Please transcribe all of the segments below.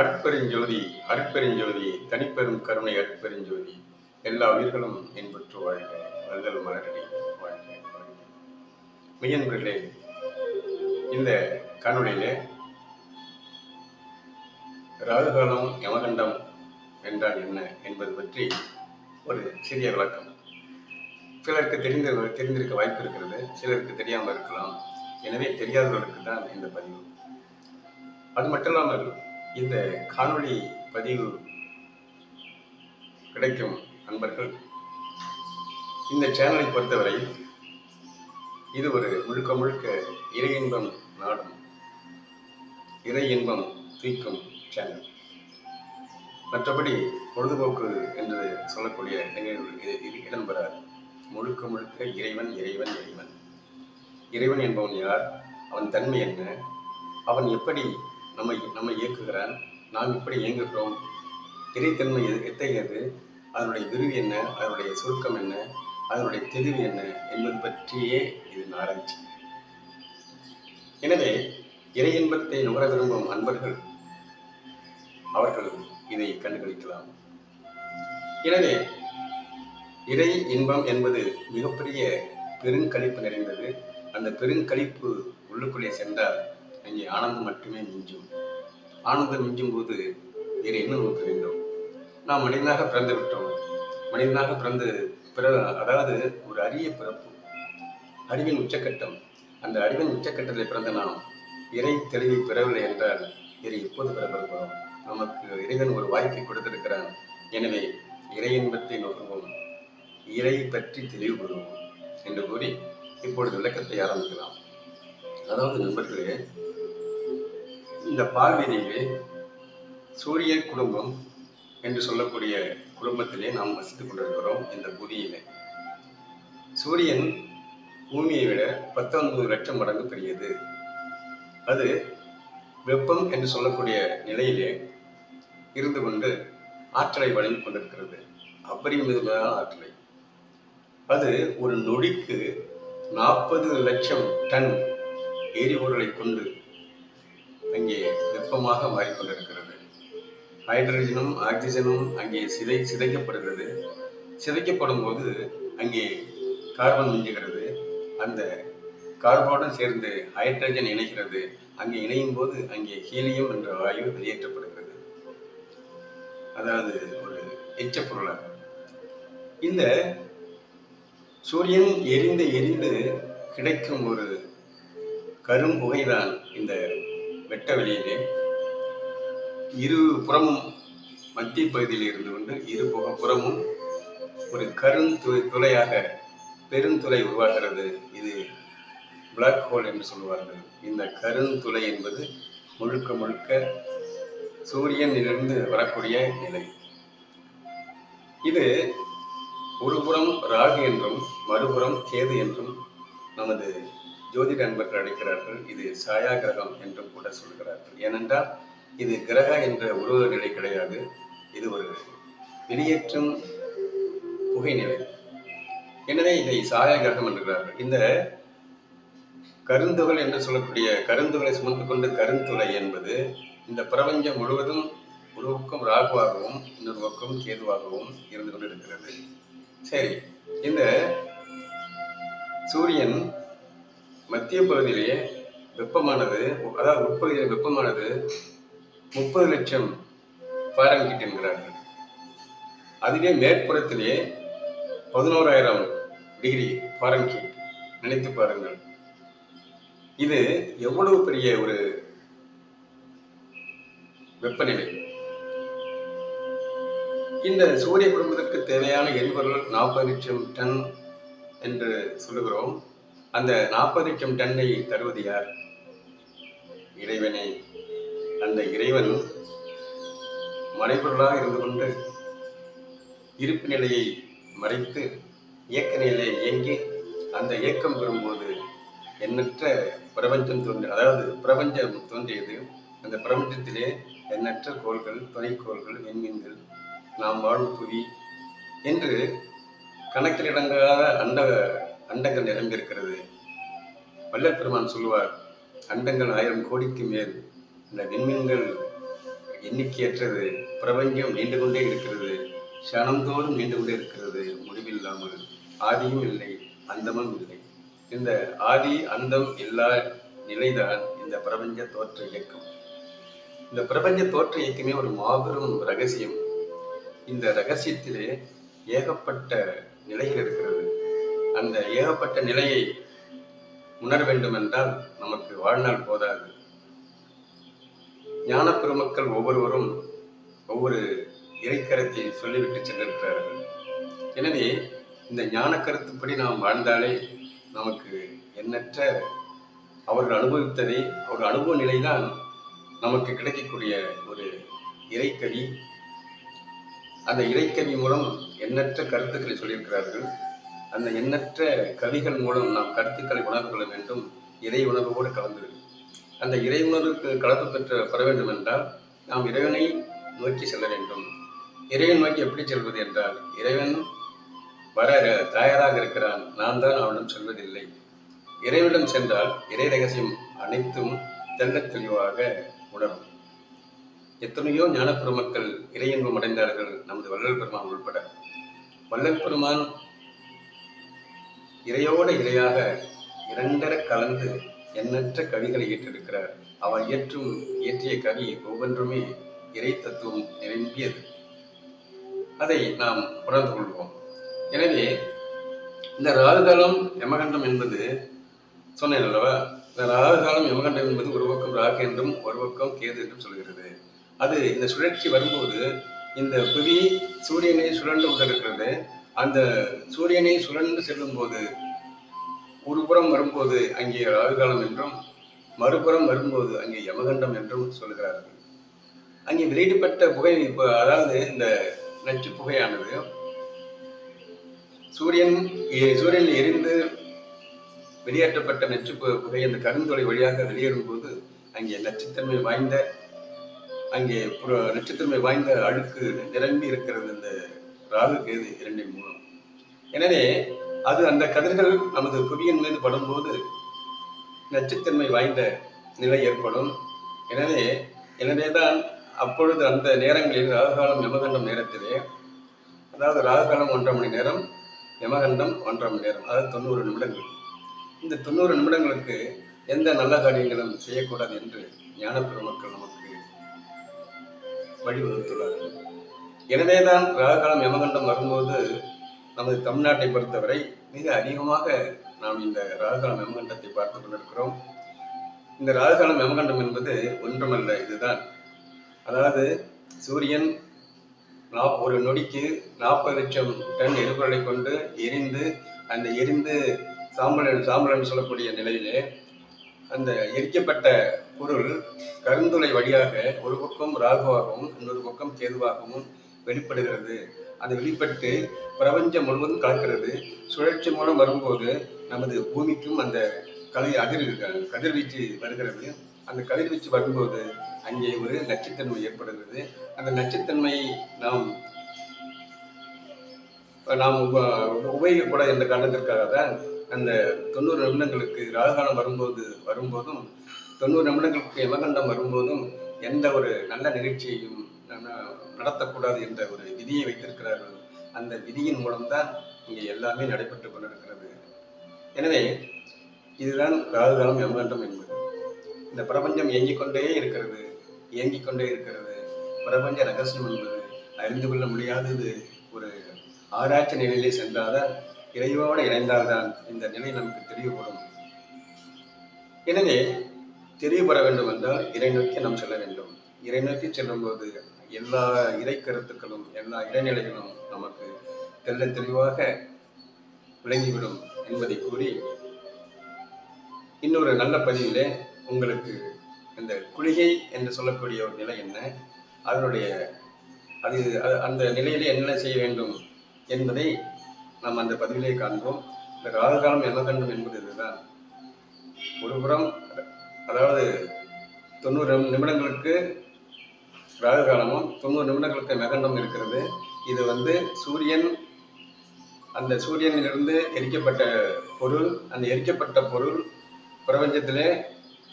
அற்பெருஞ்சோதி அற்பெருஞ்சோதி தனிப்பெரும் கருணை அற்பெருஞ்சோதி எல்லா உயிர்களும் இன்புற்று வாழ்க. வந்தல் மலரடி வாழ்க வாழ்க. மெய்யன்பர்களே இந்த காணொளியிலே ராகுகாலம் யமகண்டம் என்றால் என்ன என்பது பற்றி ஒரு சிறிய விளக்கம். சிலருக்கு தெரிந்த தெரிந்திருக்க வாய்ப்பு இருக்கிறது சிலருக்கு தெரியாமல் இருக்கலாம். எனவே தெரியாதவர்களுக்கு தான் இந்த பதிவு. அது மட்டும் இல்லாமல் இந்த காணொளி பதிவு கிடைக்கும் நண்பர்கள். இந்த சேனலை பொறுத்தவரை இது ஒரு முழுக்க முழுக்க இறை இன்பம் நாடும் இறை இன்பம் தூய்க்கும் சேனல். மற்றபடி பொழுதுபோக்கு என்று சொல்லக்கூடிய நிகழ்வுகள் இது முழுக்க முழுக்க இறைவன் இறைவன் இறைவன். இறைவன் என்பவன் யார்? அவன் தன்மை என்ன? அவன் எப்படி நம்மை நம்மை இயக்குகிறார் நாம் இப்படி இயங்குகிறோம். இறைத்தன்மை எத்தகையது அதனுடைய விரிவு என்ன? அதனுடைய சுருக்கம் என்ன? அதனுடைய தெளிவு என்ன? என்பது பற்றியே இது ஆராய்ச்சி எனவே இறை இன்பத்தை நுகர விரும்பும் அன்பர்கள் அவர்கள் இதை கண்டுகளிக்கலாம். எனவே இறை இன்பம் என்பது மிகப்பெரிய பெருங்கழிப்பு நிறைந்தது. அந்த பெருங்கழிப்பு உள்ளுக்குள்ளே சென்றால் அங்கே ஆனந்தம் மட்டுமே மிஞ்சும். ஆனந்தம் மிஞ்சும் போது வேறு என்ன நமக்கு வேண்டும்? நாம் மனிதனாக பிறந்து விட்டோம். மனிதனாக பிறந்து பிற அதாவது ஒரு அரிய பிறப்பு. அறிவின் உச்சக்கட்டம். அந்த அறிவின் உச்சக்கட்டத்தில் பிறந்த நாம் இறை தெளிவை பெறவில்லை என்றால் இறை எப்போது பெறப்படுகிறோம் நமக்கு இறைவன் ஒரு வாய்ப்பை கொடுத்திருக்கிறான். எனவே இறை இன்பத்தை நோக்குவோம். இறை பற்றி தெளிவு பெறுவோம் என்று கூறி இப்பொழுது விளக்கத்தை ஆரம்பிக்கலாம். அதாவது நண்பர்களே இந்த பார்வையிலே சூரிய குடும்பம் என்று சொல்லக்கூடிய குடும்பத்திலே நாம் வசித்துக் கொண்டிருக்கிறோம் இந்த புதியிலே சூரியன் பூமியை விட பத்தொன்பது லட்சம் மடங்கு பெரியது. அது வெப்பம் என்று சொல்லக்கூடிய நிலையிலே இருந்து கொண்டு ஆற்றலை வழங்கிக் கொண்டிருக்கிறது. அபரிமிதமான ஆற்றலை. அது ஒரு நொடிக்கு நாற்பது லட்சம் டன் எரிபொருளை கொண்டு அங்கே வெப்பமாக மாறிக்கொண்டிருக்கிறது. ஹைட்ரஜனும் ஆக்சிஜனும் அங்கே சிதை சிதைக்கப்படுகிறது. சிதைக்கப்படும் போது அங்கே கார்பன் மிஞ்சுகிறது. அந்த கார்பனுடன் சேர்ந்து ஹைட்ரஜன் இணைகிறது. அங்கே இணையும் போது அங்கே ஹீலியம் என்ற வாயு வெளியேற்றப்படுகிறது. அதாவது ஒரு எச்ச பொருளாக இந்த சூரியன் எரிந்து எரிந்து கிடைக்கும் ஒரு கரும் புகைதான் இந்த வெட்ட வெளியிலே இரு புறமும் மத்திய பகுதியில் இருந்து கொண்டு இரு புக புறமும் ஒரு கருந்து துளையாக பெருந்துளை உருவாகிறது. இது பிளாக் ஹோல் என்று சொல்வார்கள் இந்த கருந்துளை என்பது முழுக்க முழுக்க சூரியனிலிருந்து வரக்கூடிய நிலை. இது ஒருபுறம் ராகு என்றும் மறுபுறம் கேது என்றும் நமது ஜோதிட அன்பர்கள் அழைக்கிறார்கள் இது சாயா கிரகம் என்றும் கூட சொல்கிறார்கள். ஏனென்றால் இது கிரக என்ற உருவ நிலை கிடையாது. இது ஒரு வெளியேற்றும் புகைநிலை. எனவே இதை சாயா கிரகம் என்கிறார்கள். இந்த கருந்துகள் என்று சொல்லக்கூடிய கருந்துகளை சுமந்து கொண்டு கருந்துளை என்பது இந்த பிரபஞ்சம் முழுவதும் ஒரு பக்கம் ராகுவாகவும் இன்னொரு பக்கம் கேதுவாகவும் இருந்து கொண்டிருக்கிறது. சரி இந்த சூரியன் மத்திய பகுதியிலே வெப்பமானது அதாவது உட்பகுதியில் வெப்பமானது முப்பது லட்சம் ஃபாரன்ஹீட் என்கிறார்கள். அதிலே மேற்புறத்திலே பதினோராயிரம் டிகிரி ஃபாரன்ஹீட் நினைத்து பாருங்கள். இது எவ்வளவு பெரிய ஒரு வெப்பநிலை? இந்த சூரிய குடும்பத்திற்கு தேவையான எரிபொருள் நாற்பது லட்சம் டன் என்று சொல்லுகிறோம். அந்த நாற்பது லட்சம் டன்னை தருவது யார்? இறைவனே. அந்த இறைவன் மறைபொருளாக இருந்து கொண்டு இருப்பு நிலையை மறைத்து இயக்க நிலையை இயங்கி அந்த இயக்கம் பெறும்போது எண்ணற்ற பிரபஞ்சம் தோன்றி அதாவது பிரபஞ்சம் தோன்றியது. அந்த பிரபஞ்சத்திலே எண்ணற்ற கோள்கள் துணைக்கோள்கள் எண்மீன்கள் நாம் வாழும் புவி என்று கணக்கிலடங்காத அண்ட அண்டங்கள் நிரம்பியிருக்கிறது. வள்ளல் பெருமான் சொல்லுவார் அண்டங்கள் ஆயிரம் கோடிக்கு மேல் இந்த விண்மீன்கள் எண்ணிக்கையற்றது. பிரபஞ்சம் நீண்டு கொண்டே இருக்கிறது. க்ஷணந்தோறும் நீண்டு கொண்டே இருக்கிறது. முடிவில்லாமல் ஆதியும் இல்லை அந்தமும் இல்லை. இந்த ஆதி அந்தம் இல்லா நிலைதான் இந்த பிரபஞ்ச தோற்ற இயக்கம். இந்த பிரபஞ்ச தோற்ற இயக்கமே ஒரு மாபெரும் ரகசியம். இந்த ரகசியத்திலே ஏகப்பட்ட நிலைகள் இருக்கிறது. அந்த ஏகப்பட்ட நிலையை உணர வேண்டும் என்றால் நமக்கு வாழ்நாள் போதாது. ஞான பெருமக்கள் ஒவ்வொருவரும் ஒவ்வொரு இறைக்கரத்தை சொல்லிவிட்டு சென்றிருக்கிறார்கள். எனவே இந்த ஞான கருத்துப்படி நாம் வாழ்ந்தாலே நமக்கு எண்ணற்ற அவர்கள் அனுபவித்ததை ஒரு அனுபவ நிலைதான் நமக்கு கிடைக்கக்கூடிய ஒரு இறைக்கவி. அந்த இறைக்கவி மூலம் எண்ணற்ற கருத்துக்களை சொல்லியிருக்கிறார்கள். அந்த எண்ணற்ற கவிகள் மூலம் நாம் கருத்துக்களை உணர்ந்து கொள்ள வேண்டும். இறை உணர்வோடு கலந்து அந்த இறை உணர்வுக்கு கலப்பு பெற்று பெற வேண்டும் என்றால் நாம் இறைவனை நோக்கி செல்ல வேண்டும். இறைவன் நோக்கி எப்படி செல்வது என்றால் இறைவன் வர தயாராக இருக்கிறான். நான் தான் அவனிடம் செல்வதில்லை. இறைவனிடம் சென்றால் இறை ரகசியம் அனைத்தும் தெள்ளத் தெளிவாக உணரும். எத்தனையோ ஞானப்பெருமக்கள் இறையின்பம் அடைந்தார்கள். நமது வள்ளல் பெருமான் உள்பட. வள்ளல் பெருமான் இறையோட இறையாக இரண்டர கலந்து எண்ணற்ற கவிகளை ஏற்றிருக்கிறார். அவர் இயற்றும் இயற்றிய கவி ஒவ்வொன்றுமே இறை தத்துவம் நிரம்பியது. அதை நாம் உணர்ந்து கொள்வோம். எனவே இந்த ராகுகாலம் யமகண்டம் என்பது சொன்னேன் அல்லவா? இந்த ராகுகாலம் யமகண்டம் என்பது ஒரு பக்கம் ராகு என்றும் ஒரு பக்கம் கேது என்றும் சொல்கிறது. அது இந்த சுழற்சி வரும்போது இந்த புவி சூரியனை சுழன்று கொண்டிருக்கிறது. அந்த சூரியனை சுழன்று செல்லும் போது ஒரு புறம் வரும்போது அங்கே ராகுகாலம் என்றும் மறுபுறம் வரும்போது அங்கே யமகண்டம் என்றும் சொல்கிறார்கள் அங்கே வெளியிடப்பட்ட புகை இப்போ அதாவது இந்த நச்சு புகையானது சூரியன் சூரியனில் எரிந்து வெளியேற்றப்பட்ட நச்சு பு- புகை அந்த கருந்துளை வழியாக வெளியேறும் போது அங்கே நச்சுத்தன்மை வாய்ந்த அங்கே புற- நச்சுத்தன்மை வாய்ந்த அழுக்கு நிரம்பி இருக்கிறது இந்த ராகு கேது இரண்டின் மூலம் எனவே அது அந்த கதிர்கள் நமது புவியின் மீது படும்போது நச்சுத்தன்மை வாய்ந்த நிலை ஏற்படும். எனவே எனவேதான் அப்பொழுது அந்த நேரங்களில் ராகுகாலம் யமகண்டம் நேரத்திலே அதாவது ராகுகாலம் ஒன்றரை மணி நேரம் யமகண்டம் ஒன்றரை மணி நேரம் அதாவது தொண்ணூறு நிமிடங்கள். இந்த தொண்ணூறு நிமிடங்களுக்கு எந்த நல்ல காரியங்களும் செய்யக்கூடாது என்று ஞான பெருமக்கள் நமக்கு வழிவகுத்துள்ளார்கள். எனவேதான் ராககாலம் யமகண்டம் வரும்போது நமது தமிழ்நாட்டை பொறுத்தவரை மிக அதிகமாக நாம் இந்த ராகுகாலம் யமகண்டத்தை பார்த்து கொண்டிருக்கிறோம். இந்த ராகுகாலம் யமகண்டம் என்பது ஒன்றுமல்ல இதுதான். அதாவது சூரியன் ஒரு நொடிக்கு நாற்பது லட்சம் டன் எரிபொருளை கொண்டு எரிந்து அந்த எரிந்து சாம்பல் சாம்பல் என்று சொல்லக்கூடிய நிலையிலே அந்த எரிக்கப்பட்ட பொருள் கருந்துளை வழியாக ஒரு பக்கம் ராகுவாகவும் இன்னொரு பக்கம் கேதுவாகவும் வெளிப்படுகிறது. அது வெளிப்பட்டு பிரபஞ்சம் முழுவதும் கலக்கிறது. சுழற்சி மூலம் வரும்போது நமது பூமிக்கும் அந்த கலை அதிர் கதிர்வீச்சு வருகிறது. அந்த கதிர்வீச்சு வரும்போது அங்கே ஒரு நச்சுத்தன்மை ஏற்படுகிறது. அந்த நச்சுத்தன்மையை நாம் நாம் உப- உபயோகிக்கக்கூடாது என்ற காரணத்திற்காக தான் அந்த தொண்ணூறு நிமிடங்களுக்கு ராகுகாலம் வரும்போது வரும்போதும் தொண்ணூறு நிமிடங்களுக்கு யமகண்டம் வரும்போதும் எந்த ஒரு நல்ல நிகழ்ச்சியையும் நடத்தக்கூடாது என்ற ஒரு விதியை வைத்திருக்கிறார்கள். அந்த விதியின் மூலம்தான் இங்கே எல்லாமே நடைபெற்று கொண்டிருக்கிறது. எனவே இதுதான் ராகுகாலம் யமகண்டம் என்பது. இந்த பிரபஞ்சம் இயங்கிக் கொண்டே இருக்கிறது இயங்கிக் கொண்டே இருக்கிறது. பிரபஞ்ச ரகசியம் என்பது அறிந்து கொள்ள முடியாதது ஒரு ஆராய்ச்சி நிலையிலே சென்றால்தான் இறைவோடு இணைந்தால்தான் இந்த நிலை நமக்கு தெரியப்படும் எனவே தெரியப்பட வேண்டும் என்றால் இறை நோக்கி நாம் செல்ல வேண்டும். இறை நோக்கி செல்லும்போது எல்லா இறை கருத்துக்களும் எல்லா இடைநிலைகளும் நமக்கு தெல்ல தெளிவாக விளங்கிவிடும் என்பதை கூறி இன்னொரு நல்ல பதிவிலே உங்களுக்கு இந்த குளிகை என்று சொல்லக்கூடிய ஒரு நிலை என்ன அதனுடைய அது அந்த நிலையிலே என்ன செய்ய வேண்டும் என்பதை நாம் அந்த பதிவிலே காண்போம். இந்த ராகுகாலம் யமகண்டம் என்பது இதுதான் ஒருபுறம் அதாவது தொண்ணூறு நிமிடங்களுக்கு ராகு காலமும் தொண்ணூறு நிமிடங்களுக்கு மெகண்டம் இருக்கிறது. இது வந்து சூரியன் அந்த சூரியனிலிருந்து எரிக்கப்பட்ட பொருள் அந்த எரிக்கப்பட்ட பொருள் பிரபஞ்சத்திலே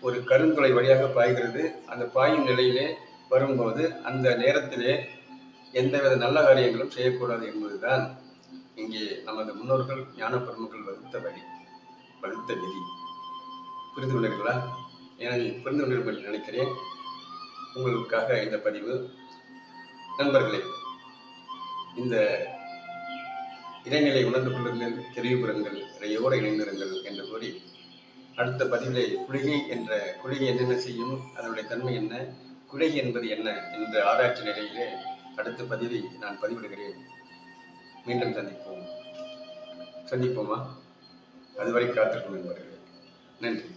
ஒரு கருந்துளை வழியாக பாய்கிறது. அந்த பாயும் நிலையிலே வரும்போது அந்த நேரத்திலே எந்தவித நல்ல காரியங்களும் செய்யக்கூடாது என்பதுதான் இங்கே நமது முன்னோர்கள் ஞான பெருமக்கள் வகுத்த வழி வகுத்த விதி. புரிந்து கொண்டீர்களா? எனக்கு புரிந்து கொண்டீர்கள் நினைக்கிறேன். உங்களுக்காக இந்த பதிவு. நண்பர்களே இந்த இறைநிலை உணர்ந்து கொள்ளுங்கள் தெளிவு இறையோடு இணைந்திருங்கள் என்று கூறி அடுத்த பதிவிலே குளிகை என்ற குளிகை என்னென்ன செய்யும் அதனுடைய தன்மை என்ன குளிகை என்பது என்ன என்ற ஆராய்ச்சி நிலையிலே அடுத்த பதிவை நான் பதிவிடுகிறேன். மீண்டும் சந்திப்போம். சந்திப்போமா? அதுவரை காத்திருக்கும் என்பவர்களே நன்றி.